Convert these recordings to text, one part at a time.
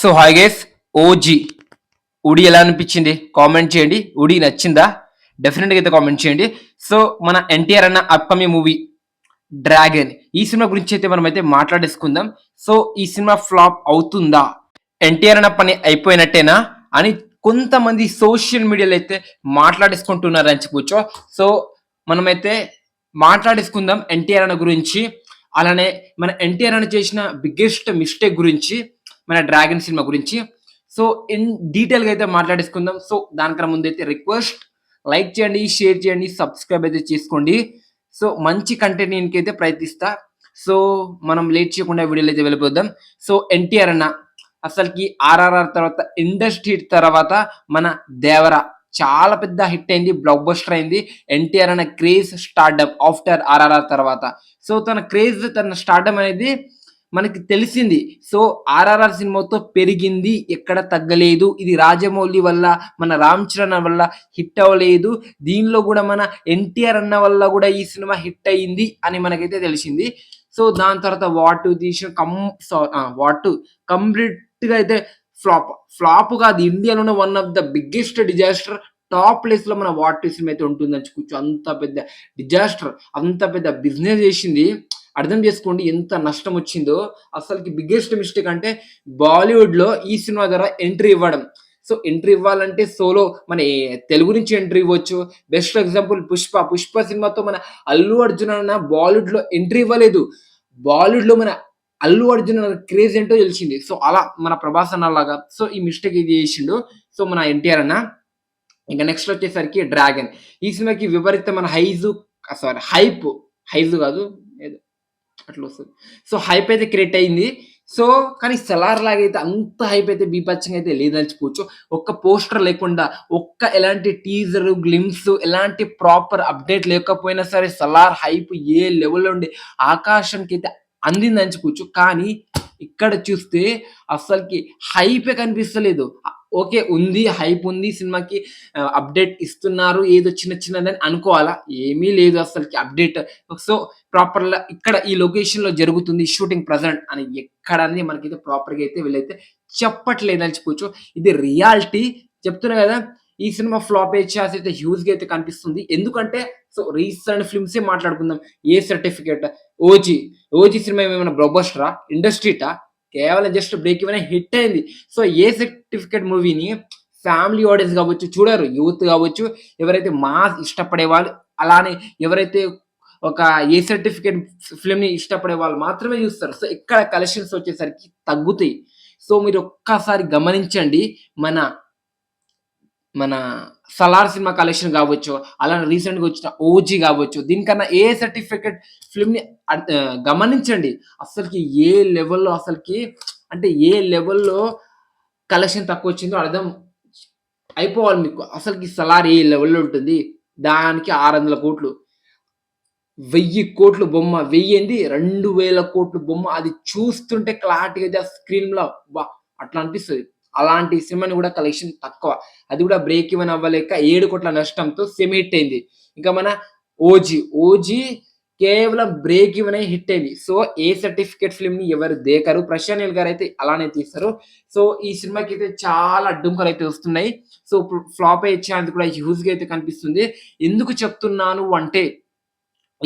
So hi gas OG ఉడి ఎలా అనిపించింది? Comment చేయండి. ఉడి నచ్చిందా? డెఫినెట్గా అయితే కామెంట్ చేయండి. సో మన ఎన్టీఆర్ అన్న అప్కమింగ్ మూవీ డ్రాగన్ ఈ సినిమా గురించి అయితే మనం అయితే మాట్లాడేసుకుందాం. సో ఈ సినిమా ఫ్లాప్ అవుతుందా? ఎన్టీఆర్ అన్న పని అయిపోయినట్టేనా? అని కొంతమంది సోషల్ మీడియాలో అయితే మాట్లాడేసుకుంటున్నారు అని చెప్పొచ్చు. సో మనమైతే మాట్లాడేసుకుందాం ఎన్టీఆర్ అన్న గురించి. అలానే మన ఎన్టీఆర్ అన్న చేసిన బిగ్గెస్ట్ మిస్టేక్ గురించి. మన డ్రాగన్ సినిమా గురించి. సో ఇన్ డీటెయిల్గా అయితే మాట్లాడేసుకుందాం. సో దానికన్నా ముందు అయితే రిక్వెస్ట్ లైక్ చేయండి షేర్ చేయండి సబ్స్క్రైబ్ అయితే చేసుకోండి. సో మంచి కంటెంట్ నేనకైతే ప్రయత్నిస్తా. సో మనం లేట్ చేయకుండా వీడియోలు అయితే వెళ్ళిపోద్దాం సో ఎన్టీఆర్ అన్న అసలుకి ఆర్ఆర్ఆర్ తర్వాత ఇండస్ట్రీ తర్వాత మన దేవర చాలా పెద్ద హిట్ అయింది బ్లాక్ బస్టర్ అయింది. ఎన్టీఆర్ అన్న క్రేజ్ స్టార్డమ్ ఆఫ్టర్ ఆర్ఆర్ఆర్ తర్వాత. సో తన క్రేజ్ తన స్టార్డమ్ అనేది మనకి తెలిసింది. సో ఆర్ఆర్ఆర్ సినిమాతో పెరిగింది ఎక్కడ తగ్గలేదు. ఇది రాజమౌళి వల్ల మన రామ్ చరణ్ వల్ల హిట్ అవ్వలేదు. దీనిలో కూడా మన ఎన్టీఆర్ అన్న వల్ల కూడా ఈ సినిమా హిట్ అయ్యింది అని మనకైతే తెలిసింది. సో దాని తర్వాత వాటు తీసిన కమ్ వాటు కంప్లీట్గా అయితే ఫ్లాప్ ఫ్లాప్ కాదు. ఇండియాలోనే one of the biggest disaster top ప్లేస్లో మన వాట్ సినిమా అయితే ఉంటుందని కూర్చో అంత పెద్ద డిజాస్టర్ అంత పెద్ద బిజినెస్ చేసింది. అర్థం చేసుకోండి ఎంత నష్టం వచ్చిందో. అసలుకి బిగ్గెస్ట్ మిస్టేక్ అంటే బాలీవుడ్లో ఈ సినిమా ద్వారా ఎంట్రీ ఇవ్వడం. సో ఎంట్రీ ఇవ్వాలంటే సోలో మన తెలుగు నుంచి ఎంట్రీ ఇవ్వచ్చు. Best example Pushpa. పుష్ప సినిమాతో మన అల్లు అర్జున్ అన్న బాలీవుడ్లో ఎంట్రీ ఇవ్వలేదు. బాలీవుడ్లో మన అల్లు అర్జున్ క్రేజ్ ఏంటో తెలిసింది. సో అలా మన ప్రభాస్ అన్న లాగా. సో ఈ మిస్టేక్ ఇది చేసిండు. సో మన ఎన్టీఆర్ అన్న. ఇంకా నెక్స్ట్ వచ్చేసరికి డ్రాగన్. ఈ సినిమాకి విపరీతమైన హైజు సారీ హైప్ హైజు కాదు. అట్లా వస్తుంది సో హైప్ అయితే క్రియేట్ అయింది. సో కానీ సలార్ లాగా అయితే అంత హైప్ అయితే బీపచ్చంగా అయితే లేదలుచుకోవచ్చు ఒక్క పోస్టర్ లేకుండా ఒక్క ఎలాంటి టీజర్ గ్లిమ్స్ ఎలాంటి ప్రాపర్ అప్డేట్ లేకపోయినా సరే సలార్ హైప్ ఏ లెవెల్లో ఉండి ఆకాశానికి అయితే అందింది అంచుకోవచ్చు కానీ ఇక్కడ చూస్తే అస్సలకి హైపే కనిపిస్తలేదు. ఓకే ఉంది హైప్ ఉంది సినిమాకి అప్డేట్ ఇస్తున్నారు ఏదో చిన్న చిన్నదని అనుకోవాలా? ఏమీ లేదు అసలుకి అప్డేట్. సో ప్రాపర్ ఇక్కడ ఈ లొకేషన్లో జరుగుతుంది షూటింగ్ ప్రజెంట్ అని ఎక్కడని మనకైతే ప్రాపర్గా అయితే వీళ్ళైతే చెప్పట్లేదు అనిచుకోవచ్చు ఇది రియాలిటీ. చెప్తున్నా కదా ఈ సినిమా ఫ్లాప్ అయ్యే ఛాన్స్ అయితే హ్యూజ్గా అయితే కనిపిస్తుంది. ఎందుకంటే సో రీసెంట్ ఫిల్మ్సే మాట్లాడుకుందాం. A certificate? ఓజీ. ఓజీ సినిమా ఏమైనా బ్లాక్బస్టరా ఇండస్ట్రీటా? కేవలం జస్ట్ బ్రేక్ ఇవన్నీ హిట్ అయింది. సో ఏ సర్టిఫికేట్ మూవీని ఫ్యామిలీ ఆడియన్స్ కావచ్చు చూడరు యూత్ కావచ్చు ఎవరైతే మాస్ ఇష్టపడే వాళ్ళు అలానే ఎవరైతే ఒక ఏ సర్టిఫికేట్ ఫిల్మ్ని ఇష్టపడే వాళ్ళు మాత్రమే చూస్తారు. సో ఇక్కడ కలెక్షన్స్ వచ్చేసరికి తగ్గుతాయి. సో మీరు ఒక్కసారి గమనించండి మన మన సలార్ సినిమా కలెక్షన్ కావచ్చు అలానే రీసెంట్గా వచ్చిన ఓజీ కావచ్చు దీనికన్నా ఏ సర్టిఫికెట్ ఫిల్మ్ని గమనించండి. అసలుకి ఏ లెవెల్లో అసలుకి అంటే ఏ లెవెల్లో కలెక్షన్ తక్కువ వచ్చిందో అర్థం అయిపోవాలి మీకు. అసలుకి సలార్ ఏ లెవెల్లో ఉంటుంది? దానికి ఆరు వందల కోట్లు. వెయ్యి కోట్లు బొమ్మ వెయ్యింది రెండు వేల కోట్లు బొమ్మ. అది చూస్తుంటే క్లారిటీగా స్క్రీన్లో వా అట్లా అనిపిస్తుంది. అలాంటి సినిమాని కూడా కలెక్షన్ తక్కువ. అది కూడా బ్రేక్ ఇవన్ అవ్వలేక ఏడు కోట్ల నష్టంతో సెమీ హిట్ అయింది. ఇంకా మన ఓజీ ఓజీ కేవలం బ్రేక్ ఇవన్ హిట్ అయింది. సో ఏ సర్టిఫికేట్ ఫిల్మ్ని ఎవరు దేకరు? ప్రశాంత్ గారు అయితే అలానే తీస్తారు సో ఈ సినిమాకి అయితే చాలా అడ్డంకులు అయితే వస్తున్నాయి. సో ఫ్లాప్ అయ్యే ఛాన్స్ కూడా హ్యూజ్గా అయితే కనిపిస్తుంది. ఎందుకు చెప్తున్నాను అంటే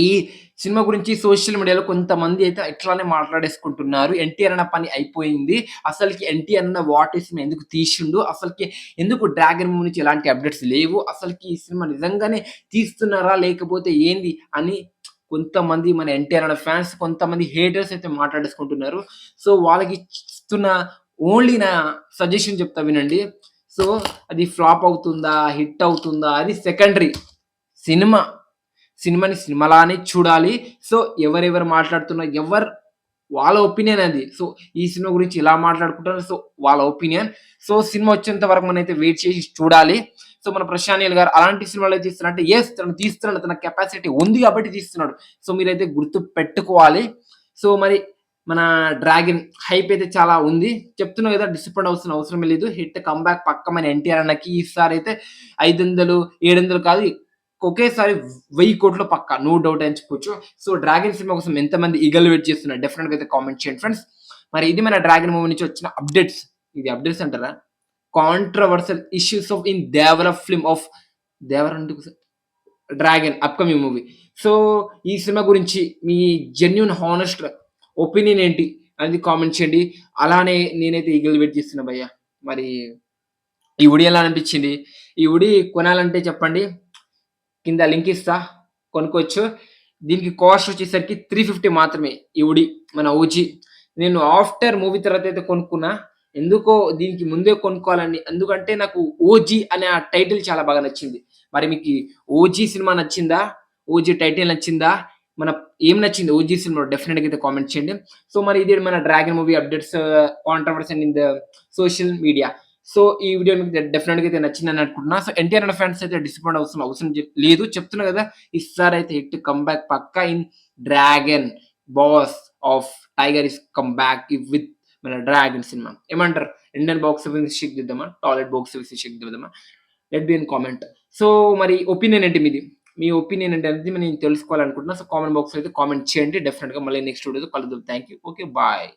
ఈ సినిమా గురించి సోషల్ మీడియాలో కొంతమంది అయితే ఇట్లానే మాట్లాడేసుకుంటున్నారు. ఎన్టీఆర్ అన్న పని అయిపోయింది. అసలుకి ఎన్టీఆర్ అన్న వాట్ ఈ సినిమా ఎందుకు తీసిండు? అసలుకి ఎందుకు డ్రాగన్ మూవీ నుంచి ఎలాంటి అప్డేట్స్ లేవు? అసలుకి ఈ సినిమా నిజంగానే తీస్తున్నారా? లేకపోతే ఏంది? అని కొంతమంది మన ఎన్టీఆర్ అన్న ఫ్యాన్స్ కొంతమంది హేటర్స్ అయితే మాట్లాడేసుకుంటున్నారు. సో వాళ్ళకి ఇస్తున్న ఓన్లీ నా సజెషన్ చెప్తా వినండి. సో అది ఫ్లాప్ అవుతుందా? హిట్ అవుతుందా? అది సెకండరీ సినిమా. సినిమాని సినిమాలానే చూడాలి. సో ఎవరెవరు మాట్లాడుతున్నారు ఎవరు వాళ్ళ ఒపీనియన్ అది. సో ఈ సినిమా గురించి ఇలా మాట్లాడుకుంటారు సో వాళ్ళ ఒపీనియన్. సో సినిమా వచ్చేంత వరకు మనం అయితే వెయిట్ చేసి చూడాలి. సో మన ప్రశాంత్ గారు అలాంటి సినిమాలు అయితే ఎస్ తను తీస్తున్నాడు. తన కెపాసిటీ ఉంది కాబట్టి తీస్తున్నాడు. సో మీరైతే గుర్తు పెట్టుకోవాలి. సో మరి మన డ్రాగన్ హైప్ అయితే చాలా ఉంది. చెప్తున్నా కదా డిసప్పాయింట్ అవసరం అవసరం లేదు. హిట్ కంబ్యాక్ పక్క మన ఎన్టీఆర్ అన్నకి ఈసారి అయితే ఐదు వందలు ఏడు వందలు కాదు ఒకేసారి వెయ్యి కోట్లు పక్క నో డౌట్ అని చెప్పొచ్చు. సో డ్రాగన్ సినిమా కోసం ఎంతమంది ఈగల్ వెయిట్ చేస్తున్నారు? డెఫినెట్ అయితే కామెంట్ చేయండి ఫ్రెండ్స్ మరి ఇది మన డ్రాగన్ మూవీ నుంచి వచ్చిన అప్డేట్స్ ఇది అప్డేట్స్ అంటారా? Controversial issues of in Devara film of Devara Dragon upcoming movie so ఈ సినిమా గురించి మీ జెన్యున్ హానెస్ట్ ఒపీనియన్ ఏంటి అనేది కామెంట్ చేయండి. అలానే నేనైతే ఈగల్ వెయిట్ చేస్తున్నా భయ్య. మరి ఈ ఉడి ఎలా అనిపించింది? ఈ ఉడి కొనాలంటే చెప్పండి. కింద లింక్ ఇస్తా కొనుక్కోవచ్చు. దీనికి కాస్ట్ వచ్చేసరికి త్రీ ఫిఫ్టీ మాత్రమే ఈ ఉడి మన ఓజీ నేను ఆఫ్టర్ మూవీ తర్వాత అయితే కొనుక్కున్నా. ఎందుకో దీనికి ముందే కొనుక్కోవాలని ఎందుకంటే నాకు ఓజీ అనే ఆ టైటిల్ చాలా బాగా నచ్చింది. మరి మీకు ఓజీ సినిమా నచ్చిందా? ఓజీ టైటిల్ నచ్చిందా? మన ఏం నచ్చింది ఓజీ సినిమా? డెఫినెట్గా అయితే కామెంట్ చేయండి. సో మరి ఇది మన Dragon movie updates controversy in the social media so ఈ వీడియో మీకు డెఫినెట్గా అయితే నచ్చిందని అనుకుంటున్నా. సో ఎన్టీఆర్ అన్న ఫ్యాన్స్ అయితే డిసప్పాయింట్ అవసరం అవసరం లేదు. చెప్తున్నా కదా ఈసారి అయితే hit comeback Pakka in Dragon boss of tiger is come back with మన డ్రాగన్ సినిమా ఏమంటారు? ఇండియన్ బాక్స్ ఆఫీస్ షేక్ చేద్దామా? టాయిలెట్ బాక్స్ ఆఫీస్ షేక్ చేద్దామా? Let be in comment so మరి ఒపీనియన్ ఏంటి మీది? మీ ఒపీనియన్ ఏంటి అనేది నేను తెలుసుకోవాలనుకుంటున్నా. సో కామెంట్ బాక్స్ అయితే కామెంట్ చేయండి. డెఫినెట్గా మళ్ళీ నెక్స్ట్ వీడియోతో కలుద్దాం. Thank you okay bye